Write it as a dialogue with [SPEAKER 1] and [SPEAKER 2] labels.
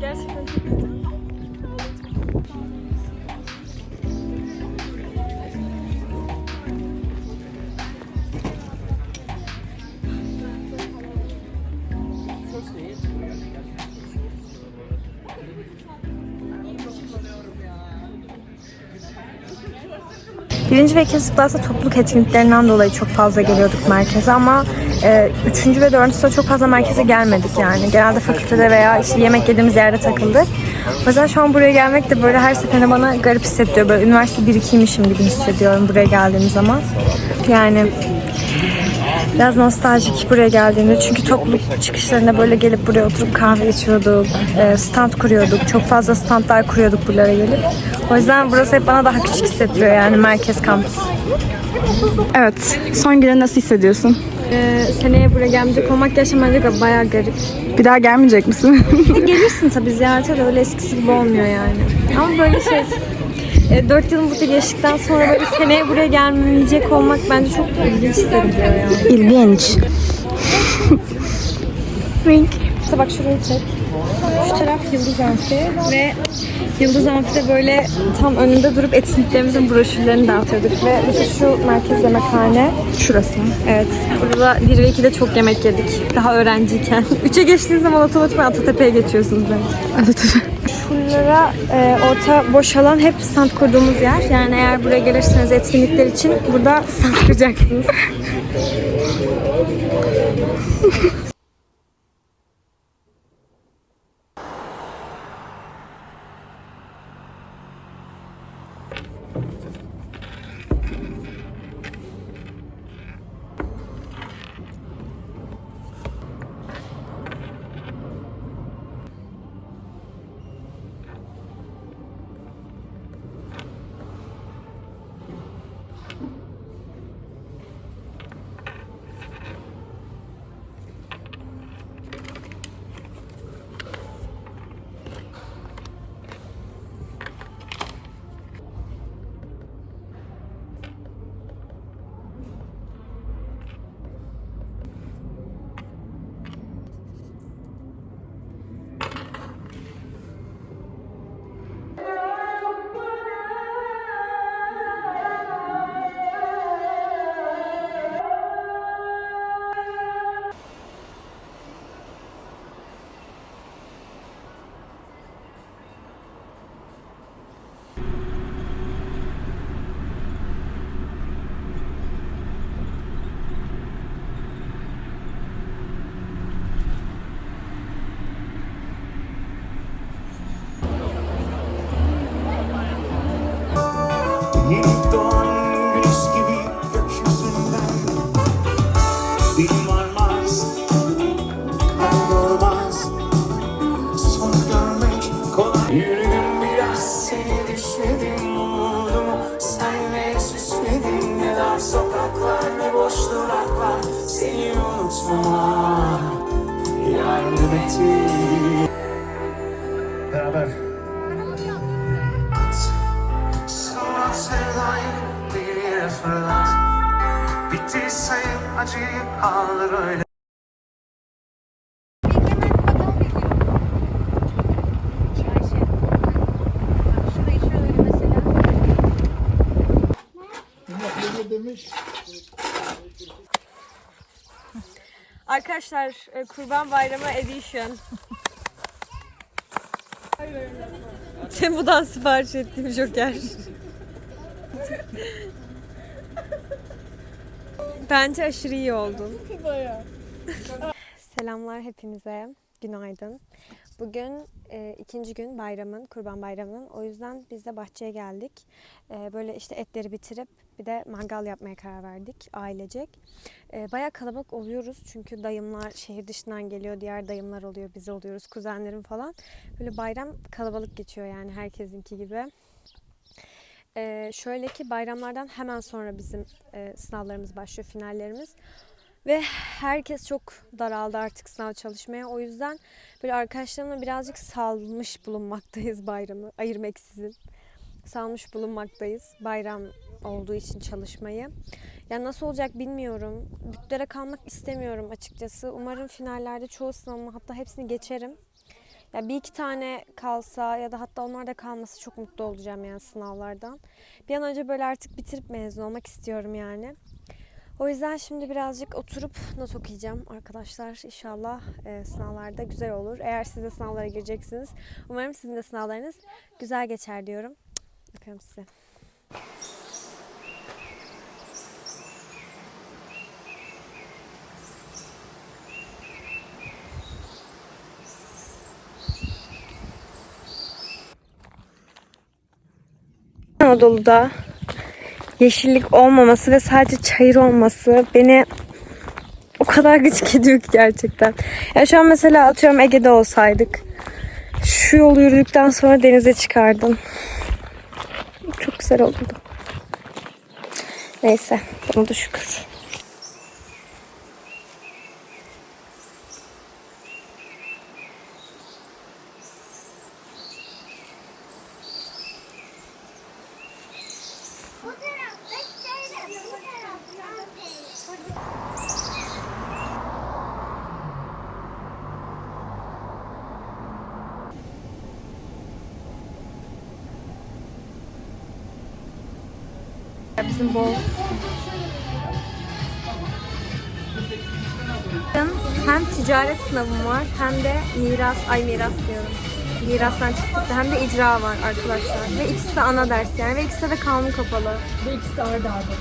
[SPEAKER 1] Gerçekten çok kötü. Birinci ve ikinci sınıfta topluluk etkinliklerinden dolayı çok fazla geliyorduk merkeze ama e, üçüncü ve dördüncü sınıfta çok fazla merkeze gelmedik yani. Genelde fakültede veya işte yemek yediğimiz yerde takıldık. O yüzden şu an buraya gelmek de böyle her seferinde bana garip hissettiriyor. Böyle üniversite birikiymişim gibi hissediyorum buraya geldiğim zaman. Yani biraz nostaljik buraya geldiğimde çünkü topluluk çıkışlarında böyle gelip buraya oturup kahve içiyorduk, e, stand kuruyorduk, çok fazla standlar kuruyorduk buralara gelip. O yüzden burası hep bana daha küçük hissettiriyor yani merkez kampüs.
[SPEAKER 2] Evet. Son günü nasıl hissediyorsun?
[SPEAKER 1] Ee, seneye buraya gelmeyecek olmak bence bayağı garip.
[SPEAKER 2] Bir daha gelmeyecek misin?
[SPEAKER 1] Gelirsin tabii ziyarete de öyle eskisi gibi olmuyor yani. Ama böyle şey, 4 yılın burada geçtikten sonra böyle seneye buraya gelmeyecek olmak bence çok ilginç hissediliyor yani.
[SPEAKER 2] İlginç.
[SPEAKER 1] İşte bak şurayı çek. Taraf Yıldız Amfi ve Yıldız Amfi'de böyle tam önünde durup etkinliklerimizin broşürlerini dağıtıyorduk ve mesela şu merkez yemekhane
[SPEAKER 2] Şurası.
[SPEAKER 1] Evet. Burada 1 ve 2'de çok yemek yedik. Daha öğrenciyken. 3'e geçtiğiniz zaman otomatikman Atatepe'ye geçiyorsunuz bence.
[SPEAKER 2] Evet.
[SPEAKER 1] Şunlara e, orta boş alan hep stand kurduğumuz yer. Yani eğer buraya gelirseniz etkinlikler için burada stand kuracaksınız.
[SPEAKER 3] sokaklar ne boş duraklar. Seni unutmama yardım ettin Beraber. Sonra sevdayı bir yere fırlat. Bittiyse acıyı kaldır öyle
[SPEAKER 1] Arkadaşlar e, Kurban Bayramı Edition. Temu'dan sipariş ettiğim joker. Bence aşırı iyi oldu. Selamlar hepinize. Günaydın. Bugün e, ikinci gün bayramın, kurban bayramının. O yüzden biz de bahçeye geldik. E, böyle işte etleri bitirip bir de mangal yapmaya karar verdik ailecek. E, bayağı kalabalık oluyoruz çünkü dayımlar şehir dışından geliyor, diğer dayımlar oluyor, biz oluyoruz, kuzenlerim falan. Böyle bayram kalabalık geçiyor yani herkesinki gibi. E, şöyle ki bayramlardan hemen sonra bizim e, sınavlarımız başlıyor, finallerimiz. Ve herkes çok daraldı artık sınav çalışmaya. O yüzden böyle arkadaşlarımla birazcık salmış bulunmaktayız bayramı ayırmeksizin. Salmış bulunmaktayız bayram olduğu için çalışmayı. Ya nasıl olacak bilmiyorum. Bütlere kalmak istemiyorum açıkçası. Umarım finallerde çoğu sınavımı hatta hepsini geçerim. Ya bir iki tane kalsa ya da hatta onlar da kalması çok mutlu olacağım yani sınavlardan. Bir an önce böyle artık bitirip mezun olmak istiyorum yani. O yüzden şimdi birazcık oturup not okuyacağım arkadaşlar. İnşallah e, sınavlarda güzel olur. Eğer siz de sınavlara gireceksiniz. Umarım sizin de sınavlarınız güzel geçer diyorum. Öpüyorum sizi. Anadolu'da yeşillik olmaması ve sadece çayır olması beni o kadar gıcık ediyor ki gerçekten. Ya şu an mesela atıyorum Ege'de olsaydık. Şu yolu yürüdükten sonra denize çıkardım. Çok güzel olurdu. Neyse, buna da şükür. Bizim bol. Hem ticaret sınavım var hem de miras, ay miras diyorum. Mirastan çıktık hem de icra var arkadaşlar. Ve ikisi de ana ders yani ve ikisi de kanun kapalı. Ve ikisi de arda arda